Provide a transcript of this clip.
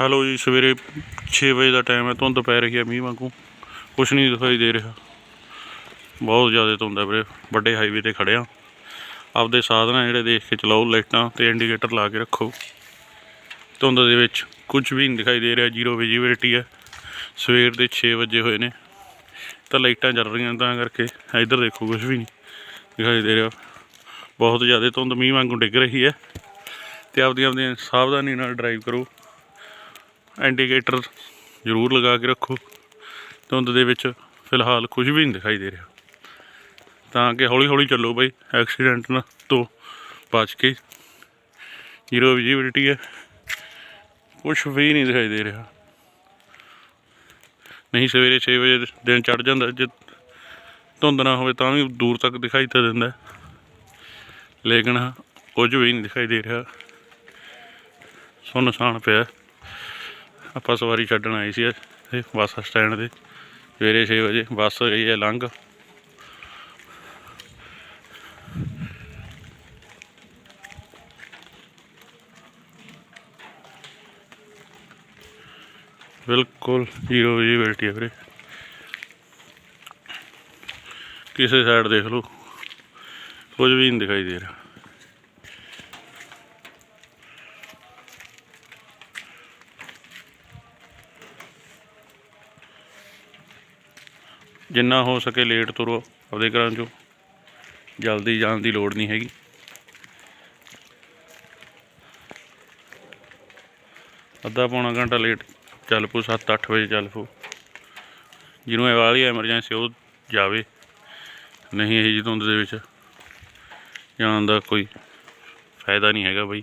Hello ਜੀ, ਸਵੇਰੇ 6 ਵਜੇ ਦਾ ਟਾਈਮ ਹੈ, ਧੁੰਦ ਪੈ ਰਹੀ ਹੈ ਮੀਂਹ ਵਾਂਗੂ। ਕੁਛ ਨਹੀਂ ਦਿਖਾਈ ਦੇ ਰਿਹਾ। ਬਹੁਤ ਜ਼ਿਆਦਾ ਧੁੰਦ ਹੈ ਵੀਰੇ, ਵੱਡੇ ਹਾਈਵੇ ਤੇ ਖੜਿਆ ਆਪਦੇ ਸਾਧਨ ਜਿਹੜੇ ਦੇਖ ਕੇ ਚਲਾਓ, ਲਾਈਟਾਂ ਤੇ ਇੰਡੀਕੇਟਰ ਲਾ ਕੇ ਰੱਖੋ। ਧੁੰਦ ਦੇ ਵਿੱਚ ਕੁਝ ਵੀ ਨਹੀਂ ਦਿਖਾਈ ਦੇ ਰਿਹਾ ਜ਼ੀਰੋ ਵਿਜ਼ਿਬਿਲਿਟੀ ਹੈ। ਸਵੇਰ ਦੇ 6 ਵਜੇ ਹੋਏ ਨੇ, ਤਾਂ ਲਾਈਟਾਂ ਚੱਲ ਰਹੀਆਂ ਤਾਂ ਕਰਕੇ ਇੱਧਰ ਦੇਖੋ ਕੁਝ ਵੀ ਨਹੀਂ ਦਿਖਾਈ ਦੇ ਰਿਹਾ। ਬਹੁਤ ਜ਼ਿਆਦਾ ਧੁੰਦ ਮੀਂਹ ਵਾਂਗੂ ਡਿੱਗ ਰਹੀ ਹੈ। ਤੇ ਆਪਦੀ ਆਪਦੀ ਸਾਵਧਾਨੀ ਨਾਲ ਡਰਾਈਵ ਕਰੋ। ਇੰਡੀਕੇਟਰ ਜ਼ਰੂਰ ਲਗਾ ਕੇ ਰੱਖੋ। ਧੁੰਦ ਦੇ ਵਿੱਚ ਫਿਲਹਾਲ ਕੁਝ ਵੀ ਨਹੀਂ ਦਿਖਾਈ ਦੇ ਰਿਹਾ। ਤਾਂ ਕਿ ਹੌਲੀ ਹੌਲੀ ਚੱਲੋ ਬਾਈ, ਐਕਸੀਡੈਂਟ ਨਾ ਤੋਂ ਬਚ ਕੇ। ਜ਼ੀਰੋ ਵਿਜ਼ਿਬਿਲਿਟੀ ਹੈ। ਕੁਝ ਵੀ ਨਹੀਂ ਦਿਖਾਈ ਦੇ ਰਿਹਾ। ਨਹੀਂ, ਸਵੇਰੇ 6 ਵਜੇ ਦਿਨ ਚੜ ਜਾਂਦਾ। ਜੇ ਧੁੰਦ ਨਾ ਹੋਵੇ ਤਾਂ ਵੀ ਦੂਰ ਤੱਕ ਦਿਖਾਈ ਤਾਂ ਦਿੰਦਾ। ਲੇਕਿਨ ਕੁਝ ਵੀ ਨਹੀਂ ਦਿਖਾਈ ਦੇ ਰਿਹਾ। ਸੋ ਸੁੰਨਸਾਨ ਪਿਆ। ਆਪਾਂ ਸਵਾਰੀ ਛੱਡਣ ਆਏ ਸੀ ਇਹ ਬੱਸ ਸਟੈਂਡ ਤੇ। ਸਵੇਰੇ 6 ਵਜੇ ਬੱਸ ਗਈ ਹੈ ਲੰਘ। ਬਿਲਕੁਲ ਜ਼ੀਰੋ ਵਿਜ਼ਿਬਿਲਿਟੀ ਹੈ ਵੀਰੇ। ਕਿਸੇ ਸਾਈਡ ਦੇਖ ਲਓ। ਕੁਝ ਵੀ ਨਹੀਂ ਦਿਖਾਈ ਦੇ ਰਿਹਾ। ਜਿੰਨਾ ਹੋ ਸਕੇ ਲੇਟ ਤੁਰੋ ਆਪਦੇ ਘਰਾਂ ਚੋਂ। ਜਲਦੀ ਜਾਣ ਦੀ ਲੋੜ ਨਹੀਂ ਹੈਗੀ। ਅੱਧਾ ਪੌਣਾ ਘੰਟਾ ਲੇਟ ਚੱਲ ਪੋ 7-8 ਵਜੇ ਚੱਲ ਪੋ ਜਿਹਨੂੰ ਇਹ ਵਾਲੀ ਐਮਰਜੈਂਸੀ ਉਹ ਜਾਵੇ। ਨਹੀਂ ਇਹ ਜੀ ਧੁੰਦ ਦੇ ਵਿੱਚ ਜਾਣ ਦਾ ਕੋਈ ਫਾਇਦਾ ਨਹੀਂ ਹੈਗਾ ਬਈ।